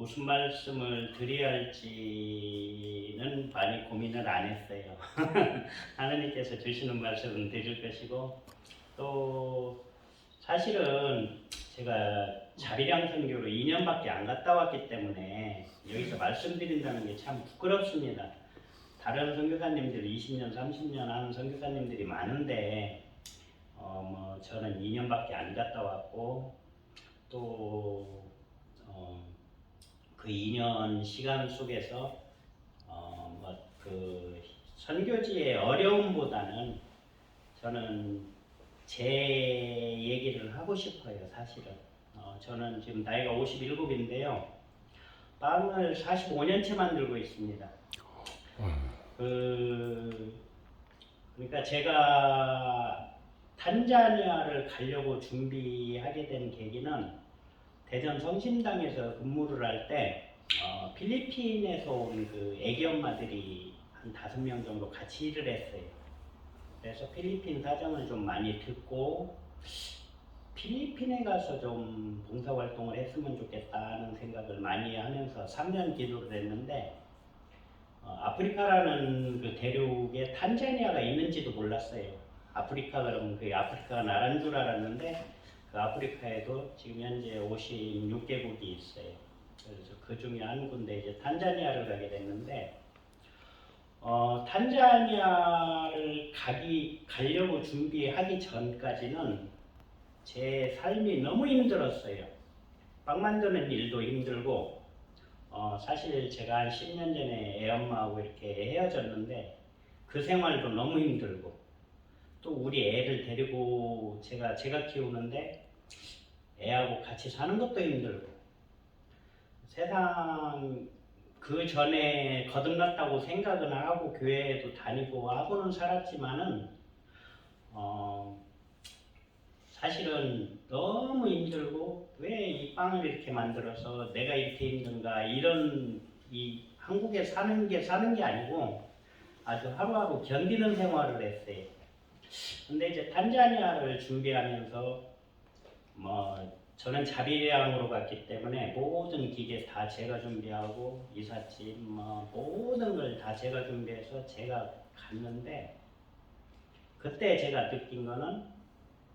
무슨 말씀을 드려야 할지는 많이 고민을 안 했어요. 하나님께서 주시는 말씀은 드릴 것이고 또 사실은 제가 자비량 선교로 2년밖에 안 갔다 왔기 때문에 여기서 말씀드린다는 게 참 부끄럽습니다. 다른 선교사님들 20년, 30년 하는 선교사님들이 많은데 어 뭐 저는 2년밖에 안 갔다 왔고 또 어, 그 2년 시간 속에서 어, 어뭐 그 선교지의 어려움보다는 저는 제 얘기를 하고 싶어요 사실은. 어, 저는 지금 나이가 57인데요. 빵을 45년째 만들고 있습니다. 그 그러니까 제가 탄자니아를 가려고 준비하게 된 계기는 대전 성심당에서 근무를 할때 어, 필리핀에서 온 그 애기 엄마들이 한 다섯 명 정도 같이 일을 했어요. 그래서 필리핀 사정을 좀 많이 듣고 필리핀에 가서 좀 봉사 활동을 했으면 좋겠다는 생각을 많이 하면서 3년 기도를 했는데 어, 아프리카라는 그 대륙에 탄자니아가 있는지도 몰랐어요. 아프리카 그러면 그 아프리카가 나라인 줄 알았는데 그 아프리카에도 지금 현재 56개국이 있어요. 그래서 그 중에 한 군데 이제 탄자니아를 가게 됐는데 어, 탄자니아를 가기 가려고 준비하기 전까지는 제 삶이 너무 힘들었어요. 빵 만드는 일도 힘들고 어, 사실 제가 한 10년 전에 애 엄마하고 이렇게 헤어졌는데 그 생활도 너무 힘들고 또 우리 애를 데리고 제가 제가 키우는데 애하고 같이 사는 것도 힘들고 세상 그 전에 거듭났다고 생각은 하고 교회에도 다니고 하고는 살았지만은 어 사실은 너무 힘들고 왜 이 빵을 이렇게 만들어서 내가 이렇게 힘든가 이런 이 한국에 사는 게 사는 게 아니고 아주 하루하루 견디는 생활을 했어요. 근데 이제 탄자니아를 준비하면서 뭐 저는 자비량으로 갔기 때문에 모든 기계 다 제가 준비하고 이삿짐 뭐 모든 걸 다 제가 준비해서 제가 갔는데 그때 제가 느낀 거는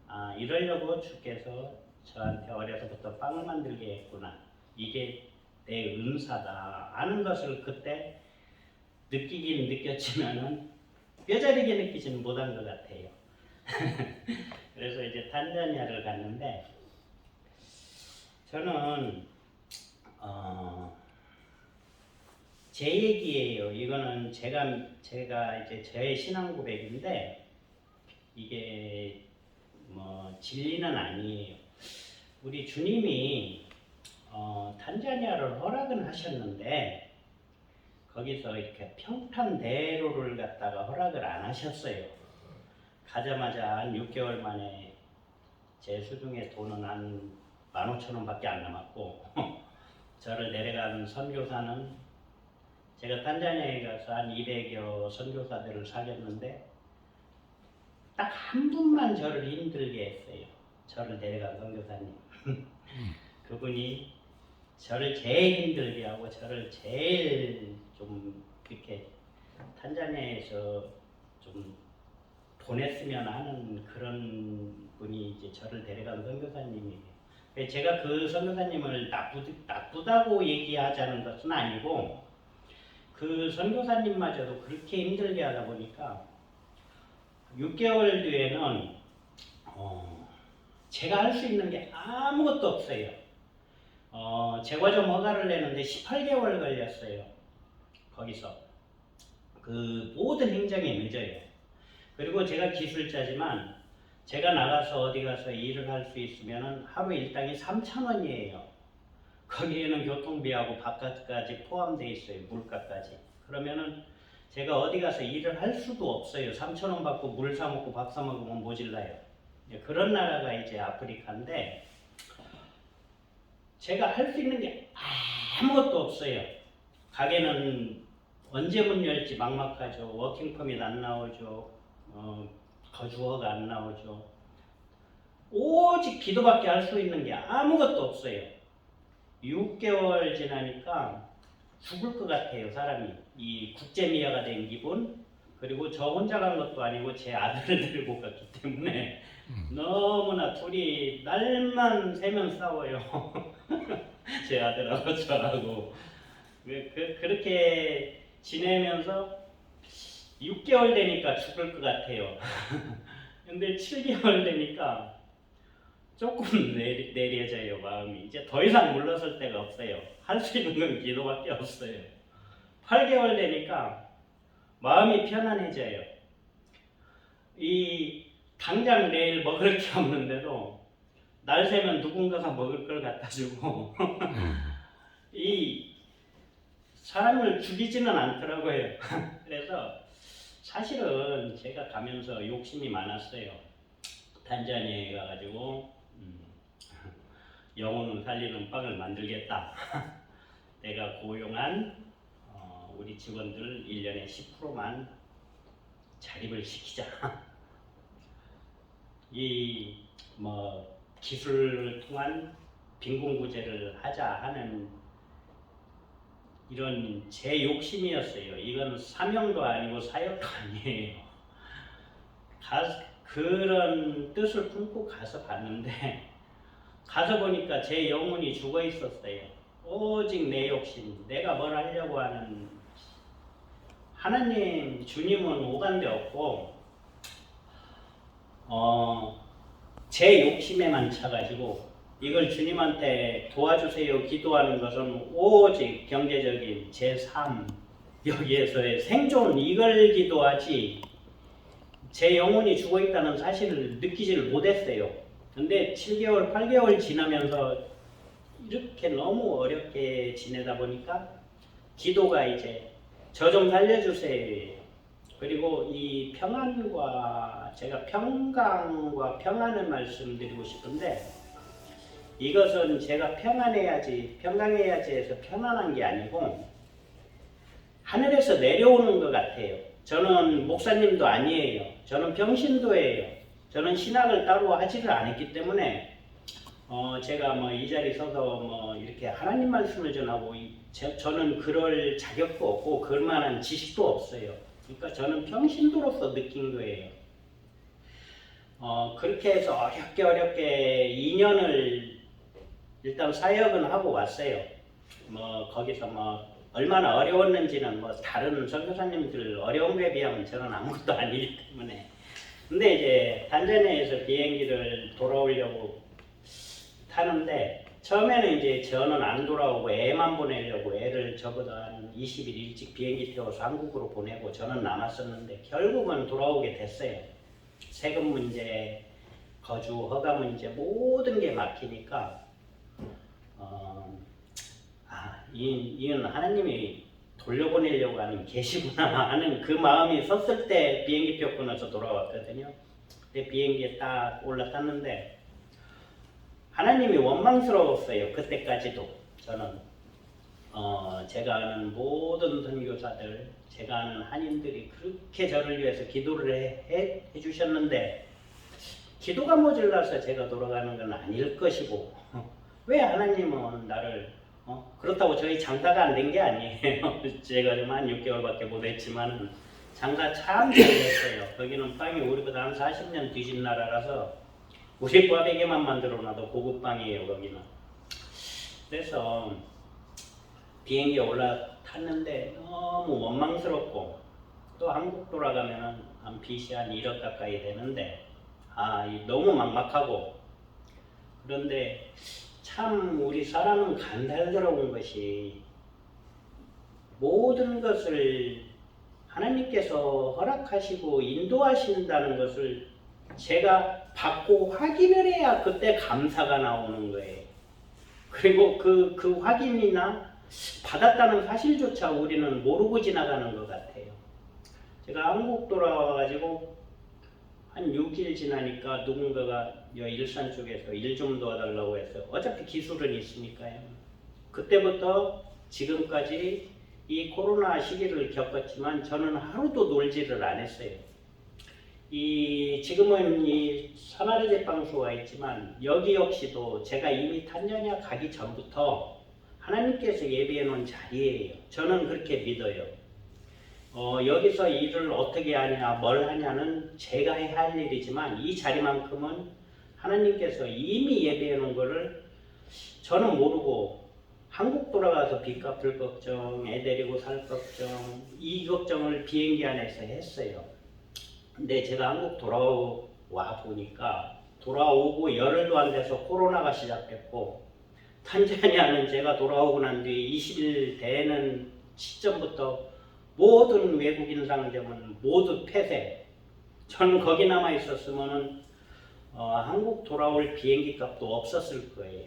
아 이러려고 주께서 저한테 어려서부터 빵을 만들게 했구나. 이게 내 은사다. 아는 것을 그때 느끼긴 느꼈지만은 뼈저리게 느끼지는 못한 것 같아요. 그래서 이제 탄자니아를 갔는데 저는 어, 제 얘기예요. 이거는 제가 제가 이제 저의 신앙 고백인데 이게 뭐 진리는 아니에요. 우리 주님이 어, 탄자니아를 허락은 하셨는데 거기서 이렇게 평탄대로를 갖다가 허락을 안 하셨어요. 가자마자 한 6개월 만에 제 수중에 돈은 한 15,000원밖에 안 남았고 저를 내려간 선교사는 제가 탄자니아에 가서 한 200여 선교사들을 사귀었는데 딱 한 분만 저를 힘들게 했어요. 저를 내려간 선교사님. 그분이 저를 제일 힘들게 하고 저를 제일 좀 이렇게 탄자니아에서 좀 보냈으면 하는 그런 분이 이제 저를 데려간 선교사님이에요. 제가 그 선교사님을 나쁘, 나쁘다고 얘기하자는 것은 아니고 그 선교사님마저도 그렇게 힘들게 하다 보니까 6개월 뒤에는 어, 제가 할 수 있는 게 아무것도 없어요. 어, 제과점 허가를 내는데 18개월 걸렸어요. 거기서 그 모든 행정이 늦어요. 그리고 제가 기술자지만 제가 나가서 어디 가서 일을 할 수 있으면 하루 일당이 3천 원이에요. 거기에는 교통비하고 바깥까지 포함되어 있어요. 물가까지. 그러면은 제가 어디 가서 일을 할 수도 없어요. 3천 원 받고 물 사 먹고 밥 사 먹으면 모질라요. 그런 나라가 이제 아프리카인데 제가 할 수 있는 게 아무것도 없어요. 가게는 언제 문 열지 막막하죠. 워킹 퍼밋 안 나오죠. 어, 거주허가 안 나오죠. 오직 기도밖에 할 수 있는 게 아무것도 없어요. 6개월 지나니까 죽을 것 같아요 사람이 이 국제미아가 된 기분 그리고 저 혼자 간 것도 아니고 제 아들을 데리고 갔기 때문에 너무나 둘이 날만 새면 싸워요 제 아들하고 저하고 그, 그, 그렇게 지내면서 6개월 되니까 죽을 것 같아요. 근데 7개월 되니까 조금 내리, 내려져요 마음이. 이제 더 이상 물러설 데가 없어요. 할 수 있는 건 기도밖에 없어요. 8개월 되니까 마음이 편안해져요. 이 당장 내일 먹을 게 없는데도 날 새면 누군가가 먹을 걸 갖다 주고 이 사람을 죽이지는 않더라고요 그래서 사실은 제가 가면서 욕심이 많았어요 단자니에 가가지고 음, 영혼을 살리는 빵을 만들겠다. 내가 고용한 어, 우리 직원들 1년에 10%만 자립을 시키자. 이 뭐 기술을 통한 빈곤구제를 하자 하는 이런 제 욕심이었어요. 이건 사명도 아니고 사역도 아니에요. 가, 그런 뜻을 품고 가서 봤는데 가서 보니까 제 영혼이 죽어 있었어요. 오직 내 욕심, 내가 뭘 하려고 하는 하나님 주님은 오간데 없고 어, 제 욕심에만 차가지고 이걸 주님한테 도와주세요 기도하는 것은 오직 경제적인 제삶 여기에서의 생존 이걸 기도하지 제 영혼이 죽어 있다는 사실을 느끼지를 못했어요. 근데 7개월, 8개월 지나면서 이렇게 너무 어렵게 지내다 보니까 기도가 이제 저 좀 살려주세요. 그리고 이 평안과 제가 평강과 평안을 말씀드리고 싶은데 이것은 제가 평안해야지, 평강해야지 해서 편안한 게 아니고 하늘에서 내려오는 것 같아요. 저는 목사님도 아니에요. 저는 병신도예요. 저는 신학을 따로 하지를 않았기 때문에 어 제가 뭐 이 자리 서서 뭐 이렇게 하나님 말씀을 전하고 이, 저, 저는 그럴 자격도 없고 그럴 만한 지식도 없어요. 그러니까 저는 병신도로서 느낀 거예요. 어 그렇게 해서 어렵게 어렵게 2년을 일단 사역은 하고 왔어요. 뭐 거기서 뭐 얼마나 어려웠는지는 뭐 다른 선교사님들 어려움에 비하면 저는 아무것도 아니기 때문에 근데 이제 단자니아에서 비행기를 돌아오려고 타는데 처음에는 이제 저는 안 돌아오고 애만 보내려고 애를 저보다 한 20일 일찍 비행기 태워서 한국으로 보내고 저는 남았었는데 결국은 돌아오게 됐어요. 세금 문제, 거주 허가 문제 모든 게 막히니까 어, 아, 이, 이건 하나님이 돌려보내려고 하는 계시구나 하는 그 마음이 섰을 때 비행기표 끊어서 돌아왔거든요. 근데 비행기에 딱 올라탔는데 하나님이 원망스러웠어요. 그때까지도 저는 어, 제가 아는 모든 선교사들, 제가 아는 한인들이 그렇게 저를 위해서 기도를 해, 해, 해 주셨는데 기도가 모자라서 제가 돌아가는 건 아닐 것이고 왜 하나님은 나를 어? 그렇다고 저희 장사가 안 된 게 아니에요. 제가 좀한 6개월밖에 못 했지만 장사 참 잘했어요. 거기는 빵이 우리보다 한 40년 뒤진 나라라서 우리 꽈배기만 만들어놔도 고급 빵이에요. 거기는. 그래서 비행기에 올라탔는데 너무 원망스럽고 또 한국 돌아가면은 한 빚이 한 1억 가까이 되는데 아이 너무 막막하고 그런데 참 우리 사람은 간달스러운 것이 모든 것을 하나님께서 허락하시고 인도하신다는 것을 제가 받고 확인을 해야 그때 감사가 나오는 거예요. 그리고 그, 그 확인이나 받았다는 사실조차 우리는 모르고 지나가는 것 같아요. 제가 한국 돌아와가지고 한 6일 지나니까 누군가가 여 일산 쪽에서 일 좀 도와달라고 해서 어차피 기술은 있으니까요. 그때부터 지금까지 이 코로나 시기를 겪었지만 저는 하루도 놀지를 안 했어요. 이 지금은 이 사마리 제빵소가 있지만 여기 역시도 제가 이미 탄자니아 가기 전부터 하나님께서 예비해 놓은 자리예요. 저는 그렇게 믿어요. 어, 여기서 일을 어떻게 하냐, 뭘 하냐는 제가 해야 할 일이지만 이 자리만큼은 하나님께서 이미 예비해 놓은 거를 저는 모르고 한국 돌아가서 빚 갚을 걱정, 애 데리고 살 걱정, 이 걱정을 비행기 안에서 했어요. 근데 제가 한국 돌아와 보니까 돌아오고 열흘도 안 돼서 코로나가 시작됐고 탄자니아는 제가 돌아오고 난 뒤에 20일 되는 시점부터 모든 외국인 상점은 모두 폐쇄. 저는 거기 남아 있었으면은 어, 한국 돌아올 비행기 값도 없었을 거예요.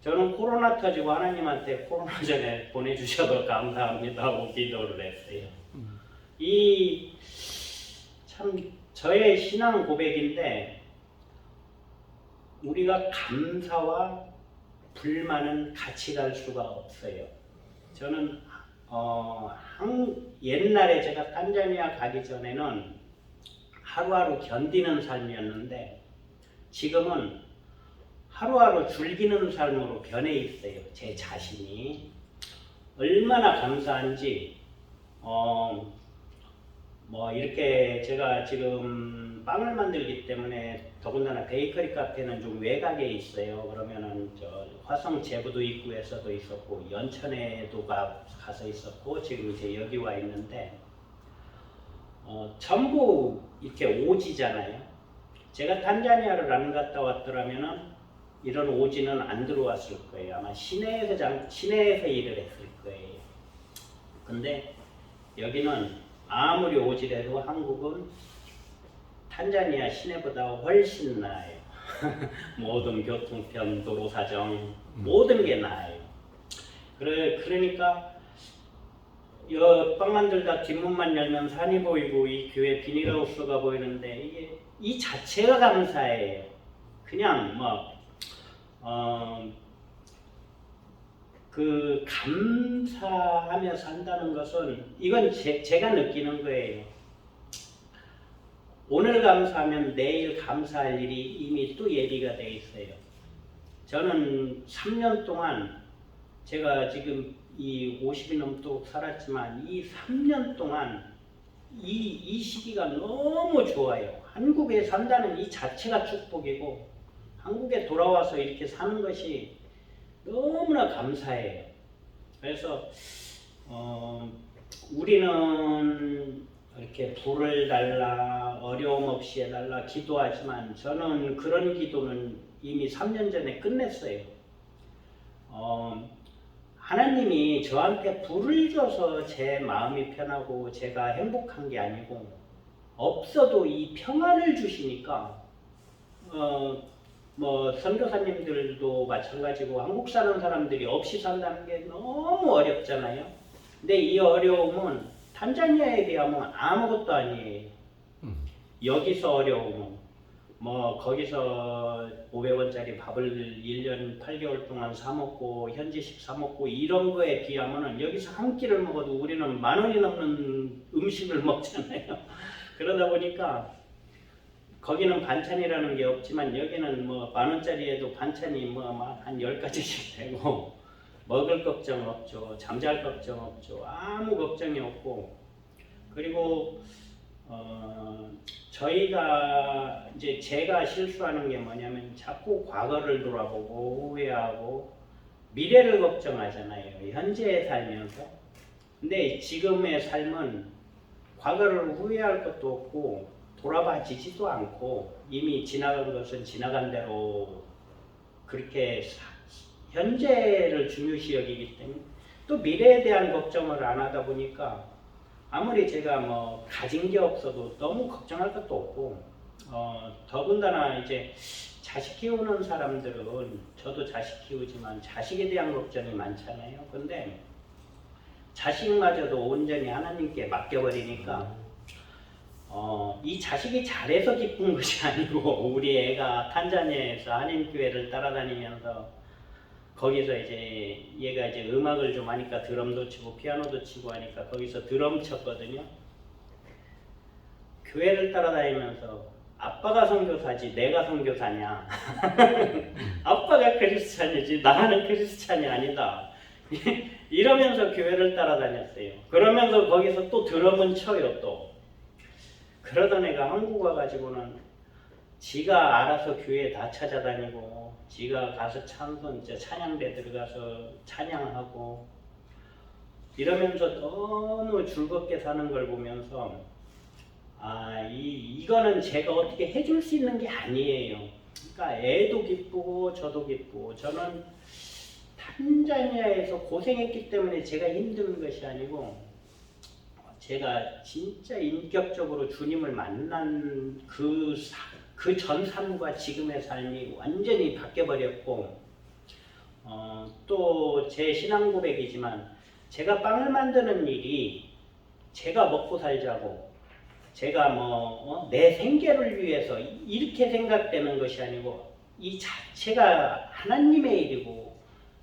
저는 코로나 터지고 하나님한테 코로나 전에 보내주셔서 감사합니다 하고 기도를 했어요. 이 참 저의 신앙 고백인데 우리가 감사와 불만은 같이 갈 수가 없어요. 저는 어, 한, 옛날에 제가 탄자니아 가기 전에는 하루하루 견디는 삶이었는데 지금은 하루하루 즐기는 삶으로 변해 있어요. 제 자신이 얼마나 감사한지 어, 뭐 이렇게 제가 지금 빵을 만들기 때문에 더군다나 베이커리 카페는 좀 외곽에 있어요. 그러면은 저 화성 제부도 입구에서도 있었고 연천에도 가, 가서 있었고 지금 이제 여기 와 있는데 어, 전부 이렇게 오지잖아요. 제가 탄자니아를 안 갔다 왔더라면은 이런 오지는 안 들어왔을 거예요. 아마 시내에서 장, 시내에서 일을 했을 거예요. 근데 여기는 아무리 오지래도 한국은 탄자니아 시내보다 훨씬 나아요. 모든 교통편, 도로 사정, 모든 게 나아요. 그래, 그러니까 여빵 만들다 뒷문만 열면 산이 보이고 이 교회 비닐하우스가 보이는데 이게 이 자체가 감사해요. 그냥 뭐 어, 그 감사하며 산다는 것은 이건 제, 제가 느끼는 거예요. 오늘 감사하면 내일 감사할 일이 이미 또 예비가 돼 있어요. 저는 3년 동안 제가 지금 이 50이 넘도록 살았지만 이 3년 동안 이, 이 시기가 너무 좋아요. 한국에 산다는 이 자체가 축복이고 한국에 돌아와서 이렇게 사는 것이 너무나 감사해요. 그래서 어, 우리는 이렇게 불을 달라 어려움 없이 해달라 기도하지만 저는 그런 기도는 이미 3년 전에 끝냈어요. 어, 하나님이 저한테 불을 줘서 제 마음이 편하고 제가 행복한 게 아니고 없어도 이 평안을 주시니까 어, 뭐 선교사님들도 마찬가지고 한국 사는 사람들이 없이 산다는 게 너무 어렵잖아요. 근데 이 어려움은 탄자니아에 비하면 아무것도 아니에요. 음. 여기서 어려움은 뭐 거기서 500원짜리 밥을 1년 8개월 동안 사 먹고 현지식 사 먹고 이런 거에 비하면은 여기서 한 끼를 먹어도 우리는 만 원이 넘는 음식을 먹잖아요. 그러다 보니까 거기는 반찬이라는 게 없지만 여기는 뭐 만 원짜리에도 반찬이 뭐한 열 가지씩 되고 먹을 걱정 없죠. 잠잘 걱정 없죠. 아무 걱정이 없고 그리고 어, 저희가 이제 제가 실수하는 게 뭐냐면 자꾸 과거를 돌아보고 후회하고 미래를 걱정하잖아요. 현재에 살면서. 근데 지금의 삶은 과거를 후회할 것도 없고 돌아봐지지도 않고 이미 지나간 것은 지나간 대로 그렇게 사- 현재를 중요시 여기기 때문에 또 미래에 대한 걱정을 안 하다 보니까 아무리 제가 뭐 가진 게 없어도 너무 걱정할 것도 없고 어, 더군다나 이제 자식 키우는 사람들은 저도 자식 키우지만 자식에 대한 걱정이 많잖아요. 근데 자식마저도 온전히 하나님께 맡겨버리니까 어, 이 자식이 잘해서 기쁜 것이 아니고 우리 애가 탄자니아에서 한인 교회를 따라다니면서 거기서 이제 얘가 이제 음악을 좀 하니까 드럼도 치고 피아노도 치고 하니까 거기서 드럼 쳤거든요. 교회를 따라다니면서 아빠가 선교사지 내가 선교사냐? 아빠가 크리스찬이지 나는 크리스찬이 아니다. 이러면서 교회를 따라다녔어요. 그러면서 거기서 또 드럼은 쳐요 또. 그러던 애가 한국 와가지고는 지가 알아서 교회 다 찾아다니고 지가 가서 찬송 이제 찬양대 들어가서 찬양하고 이러면서 너무 즐겁게 사는 걸 보면서 아, 이, 이거는 제가 어떻게 해줄 수 있는 게 아니에요. 그러니까 애도 기쁘고 저도 기쁘고 저는 탄자니아에서 고생했기 때문에 제가 힘든 것이 아니고 제가 진짜 인격적으로 주님을 만난 그 그 전 삶과 지금의 삶이 완전히 바뀌어 버렸고 어, 또 제 신앙 고백이지만 제가 빵을 만드는 일이 제가 먹고 살자고 제가 뭐 내 생계를 위해서 이렇게 생각되는 것이 아니고 이 자체가 하나님의 일이고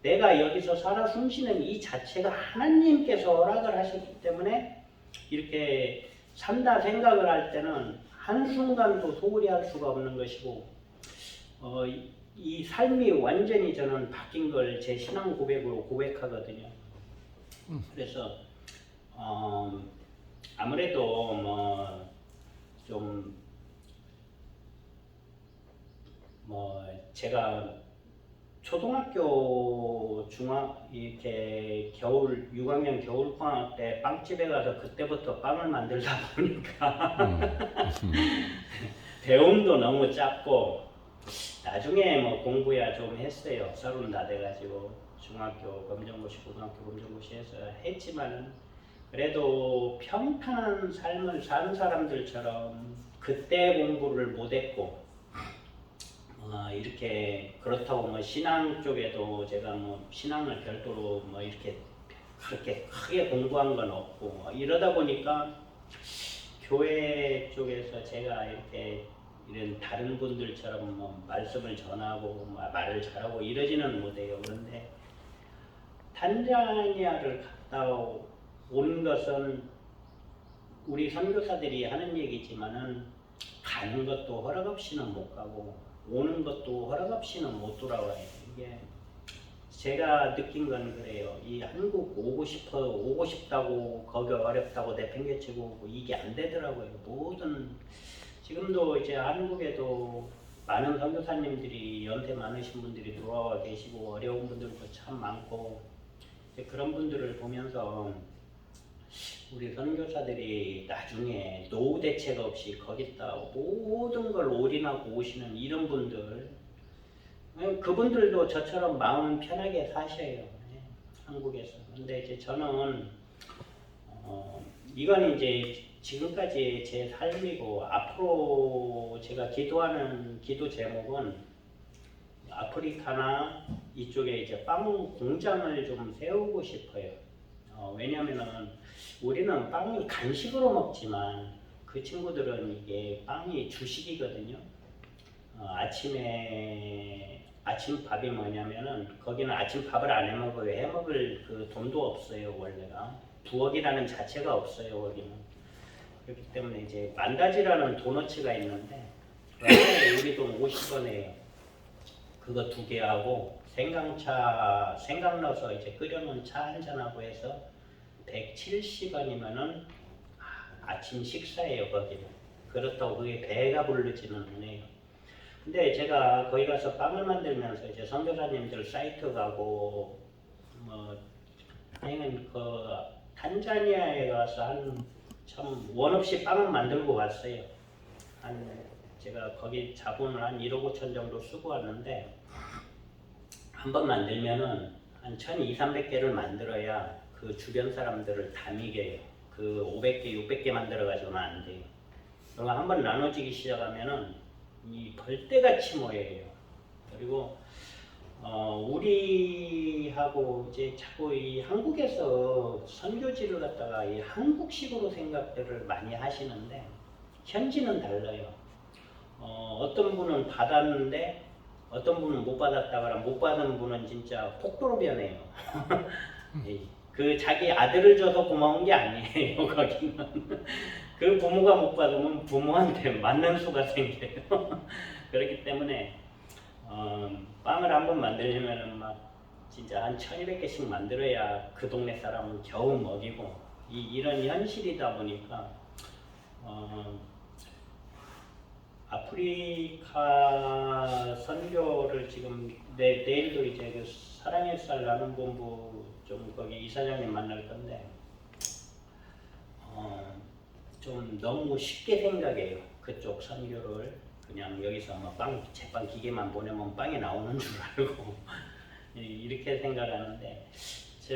내가 여기서 살아 숨쉬는 이 자체가 하나님께서 허락을 하셨기 때문에 이렇게 산다 생각을 할 때는 한순간도 소홀히 할 수가 없는 것이고 어, 이, 이 삶이 완전히 저는 바뀐 걸 제 신앙 고백으로 고백하거든요. 그래서 어, 아무래도 뭐 좀뭐 제가 초등학교 중학 이렇게 겨울 6학년 겨울 방학 때 빵집에 가서 그때부터 빵을 만들다 보니까 배움도 너무 짧고 나중에 뭐 공부야 좀 했어요. 서른 다 돼가지고 중학교 검정고시 고등학교 검정고시 해서 했지만 그래도 평탄한 삶을 사는 사람들처럼 그때 공부를 못했고 어, 이렇게 그렇다고 뭐 신앙 쪽에도 제가 뭐 신앙을 별도로 뭐 이렇게 그렇게 크게 공부한 건 없고 뭐 이러다 보니까 교회 쪽에서 제가 이렇게 이런 다른 분들처럼 뭐 말씀을 전하고 뭐 말을 잘하고 이러지는 못해요. 그런데 탄자니아를 갔다 오는 것은 우리 선교사들이 하는 얘기지만은 가는 것도 허락 없이는 못 가고 오는 것도 허락 없이는 못 돌아와요. 이게 제가 느낀 건 그래요. 이 한국 오고 싶어 오고 싶다고 거기 어렵다고 내팽개치고 오고 이게 안 되더라고요. 모든 지금도 이제 한국에도 많은 선교사님들이 연세 많으신 분들이 들어와 계시고 어려운 분들도 참 많고 그런 분들을 보면서 우리 선교사들이 나중에 노후 대책 없이 거기다 모든 걸 올인하고 오시는 이런 분들 예, 그분들도 저처럼 마음 편하게 사셔요 예, 한국에서 근데 이제 저는 어, 이건 이제 지금까지 제 삶이고 앞으로 제가 기도하는 기도 제목은 아프리카나 이쪽에 이제 빵 공장을 좀 세우고 싶어요. 어, 왜냐면은 우리는 빵을 간식으로 먹지만 그 친구들은 이게 빵이 주식이거든요. 어, 아침에 아침 밥이 뭐냐면은 거기는 아침 밥을 안 해 먹어요. 해 먹을 그 돈도 없어요 원래가 부엌이라는 자체가 없어요 거기는. 그렇기 때문에 이제 만다지라는 도너츠가 있는데 돈 50원이에요. 그거 두 개 하고 생강차 생강 넣어서 이제 끓여놓은 차 한 잔 하고 해서 170원이면은 아침 식사예요 거기는. 그렇다고 그게 배가 부르지는 않아요. 근데 제가 거기 가서 빵을 만들면서 이제 선교사님들 사이트 가고 뭐 아니면 그 탄자니아에 가서 한 참 원 없이 빵을 만들고 왔어요. 한 제가 거기 자본을 한 1억 5천 정도 쓰고 왔는데 한 번 만들면은 한 1,200, 300개를 만들어야 그 주변 사람들을 다 미겨요. 그 500개, 600개 만들어 가지고는 안 돼요. 그리고 한번 나눠지기 시작하면은 이 벌떼같이 모여요. 그리고 어, 우리하고 이제 자꾸 이 한국에서 선교지를 갖다가 이 한국식으로 생각들을 많이 하시는데 현지는 달라요. 어, 어떤 분은 받았는데 어떤 분은 못 받았다거나 못 받은 분은 진짜 폭도로 변해요. 예, 그 자기 아들을 줘서 고마운 게 아니에요 거기는. 그 부모가 못 받으면 부모한테 맞는 수가 생겨요. 그렇기 때문에 어, 빵을 한번 만들려면은 막 진짜 한 1200개씩 만들어야 그 동네 사람은 겨우 먹이고 이, 이런 현실이다 보니까 어, 아프리카 선교를 지금 내, 내일도 이제 그 사랑의 쌀 나눔 본부 좀 거기 이사장님 만날 건데 어, 좀 너무 쉽게 생각해요. 그쪽 선교를. 그냥 여기서 뭐빵 제빵 기계만 보내면 빵이 나오는 줄 알고 이- 이렇게 생각하는데 저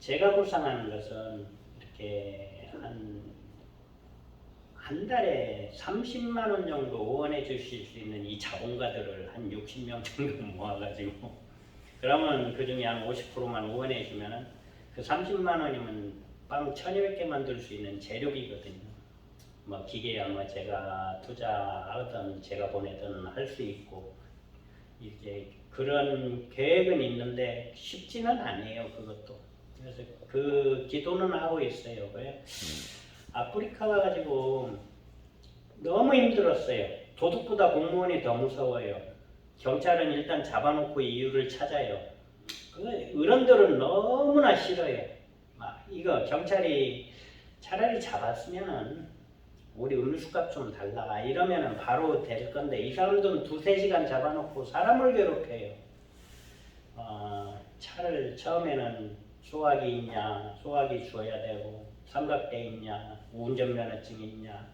제가 구상하는 것은 이렇게 한 한 달에 30만 원 정도 후원해 주실 수 있는 이 자본가들을 한 60명 정도 모아가지고 그러면 그 중에 한 50%만 후원해 주면은 그 30만 원이면 빵 1200개 만들 수 있는 재료비거든요. 뭐 기계야 뭐 제가 투자하든 제가 보내든 할수 있고 이렇게 그런 계획은 있는데 쉽지는 않아요 그것도. 그래서 그 기도는 하고 있어요. 왜? 아프리카가 가지고 너무 힘들었어요. 도둑보다 공무원이 더 무서워요. 경찰은 일단 잡아놓고 이유를 찾아요. 그 어른들은 너무나 싫어요. 막 이거 경찰이 차라리 잡았으면은 우리 음료수값 좀 달라 이러면은 바로 될 건데 이 사람들은 두세 시간 잡아놓고 사람을 괴롭혀요. 어, 차를 처음에는 소화기 있냐 소화기 줘야 되고 삼각대 있냐 운전면허증 있냐?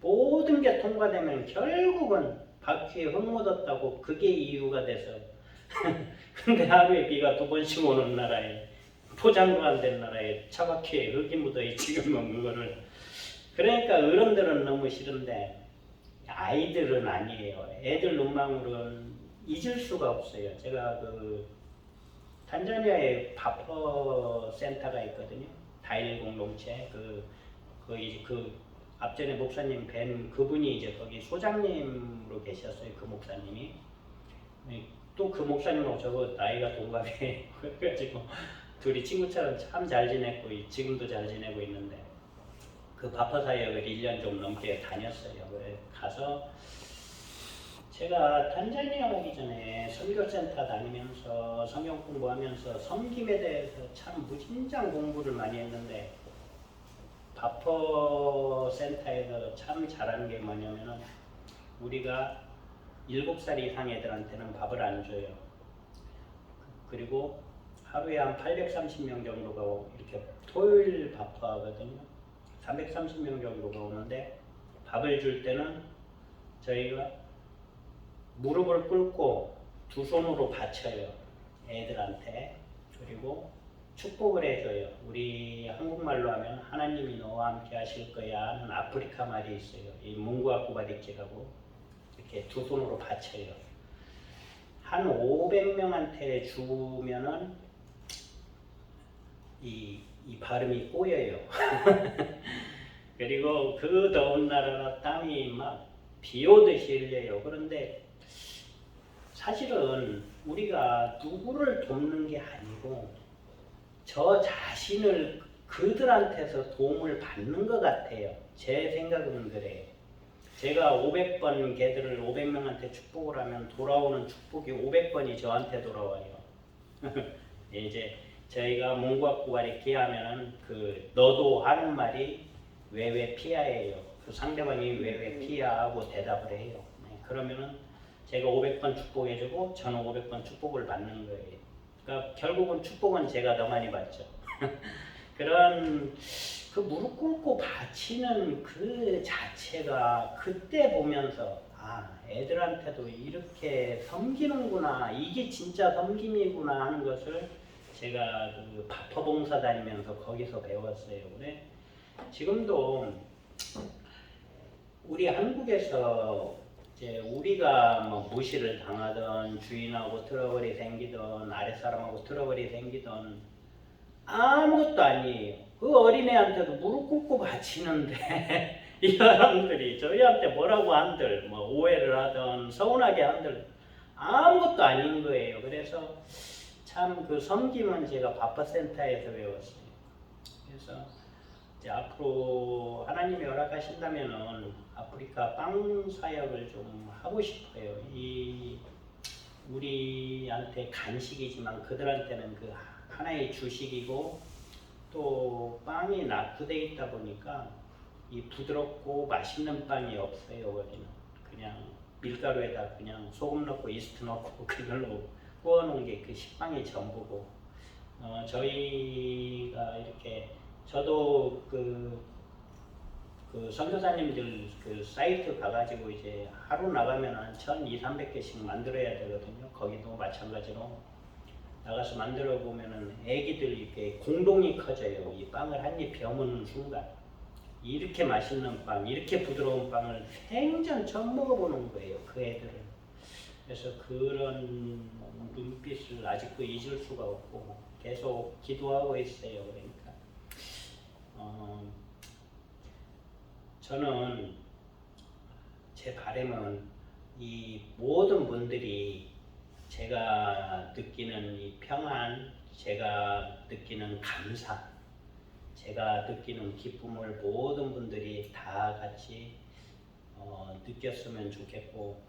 모든 게 통과되면 결국은 바퀴에 흙 묻었다고 그게 이유가 돼서. 근데 하루에 비가 두 번씩 오는 나라에 포장도 안 된 나라에 차 바퀴에 흙이 묻어 지금은 그거를. 그러니까 어른들은 너무 싫은데 아이들은 아니에요. 애들 눈망울은 잊을 수가 없어요. 제가 그 탄자니아에 바퍼 센터가 있거든요. 다일 공동체. 그, 그, 이제 그 앞전에 목사님 뵌 그분이 이제 거기 소장님으로 계셨어요 그 목사님이. 또 그 목사님하고 저거 나이가 동갑이에요 그래가지고 둘이 친구처럼 참 잘 지냈고 지금도 잘 지내고 있는데 그 바퍼 사역을 1년 좀 넘게 다녔어요. 그래 가서 제가 탄자니아 오기 전에 선교센터 다니면서 성경 공부하면서 섬김에 대해서 참 무진장 공부를 많이 했는데 바퍼 센터에서 참 잘하는 게 뭐냐면은 우리가 7살 이상 애들한테는 밥을 안 줘요. 그리고 하루에 한 830명 정도가 이렇게 토요일 바퍼 하거든요. 330명 정도가 오는데 밥을 줄 때는 저희가 무릎을 꿇고 두 손으로 받쳐요. 애들한테. 그리고 축복을 해줘요. 우리 한국말로 하면 하나님이 너와 함께 하실 거야 하는 아프리카 말이 있어요. 이 뭉구아쿠바디키라고 이렇게 두 손으로 받쳐요. 한 500명한테 주면은 이, 이 발음이 꼬여요. 그리고 그 더운 나라라 땀이 막 비 오듯이 흘려요. 그런데 사실은 우리가 누구를 돕는 게 아니고 저 자신을 그들한테서 도움을 받는 것 같아요. 제 생각은 그래요. 제가 500번 개들을 500명한테 축복을 하면 돌아오는 축복이 500번이 저한테 돌아와요. 이제 저희가 몽구학구발에 기하면은 그 너도 하는 말이 왜왜 피하예요. 그 상대방이 왜왜 피하고 대답을 해요. 네, 그러면은 제가 500번 축복해주고 저는 500번 축복을 받는 거예요. 그러니까 결국은 축복은 제가 더 많이 받죠. 그런 그 무릎 꿇고 바치는 그 자체가 그때 보면서 아 애들한테도 이렇게 섬기는구나 이게 진짜 섬김이구나 하는 것을 제가 그 바퍼 봉사 다니면서 거기서 배웠어요. 그래 지금도 우리 한국에서 이제 우리가 뭐 무시를 당하던 주인하고 트러블이 생기던 아랫사람하고 트러블이 생기던 아무것도 아니에요. 그 어린애한테도 무릎 꿇고 바치는데 이 사람들이 저희한테 뭐라고 한들 뭐 오해를 하던 서운하게 한들 아무것도 아닌 거예요. 그래서 참 그 섬김은 제가 바퍼센터에서 배웠어요. 그래서 앞으로 하나님이 허락하신다면은 아프리카 빵 사역을 좀 하고 싶어요. 이 우리한테 간식이지만 그들한테는 그 하나의 주식이고 또 빵이 낙후돼 있다 보니까 이 부드럽고 맛있는 빵이 없어요 거기는 그냥 밀가루에다 그냥 소금 넣고 이스트 넣고 그걸로 구워놓은 게 그 식빵이 전부고 어, 저희가 이렇게 저도 그, 그 선교사님들 그 사이트 가가지고 이제 하루 나가면 한 1200, 300개씩 만들어야 되거든요. 거기도 마찬가지로 나가서 만들어 보면은 애기들 이렇게 공동이 커져요. 이 빵을 한입 베어무는 순간 이렇게 맛있는 빵, 이렇게 부드러운 빵을 생전 처음 먹어보는 거예요. 그 애들은. 그래서 그런 눈빛을 아직도 잊을 수가 없고 계속 기도하고 있어요. 그러니까 어, 저는 제 바람은 이 모든 분들이 제가 느끼는 이 평안, 제가 느끼는 감사, 제가 느끼는 기쁨을 모든 분들이 다 같이 어, 느꼈으면 좋겠고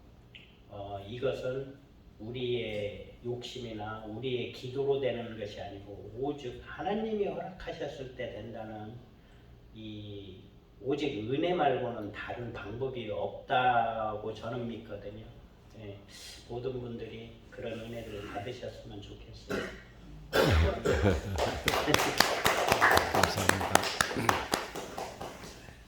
어, 이것은 우리의 욕심이나 우리의 기도로 되는 것이 아니고 오직 하나님이 허락하셨을 때 된다는 이 오직 은혜 말고는 다른 방법이 없다고 저는 믿거든요. 예, 모든 분들이 그런 은혜를 받으셨으면 좋겠어요. 감사합니다.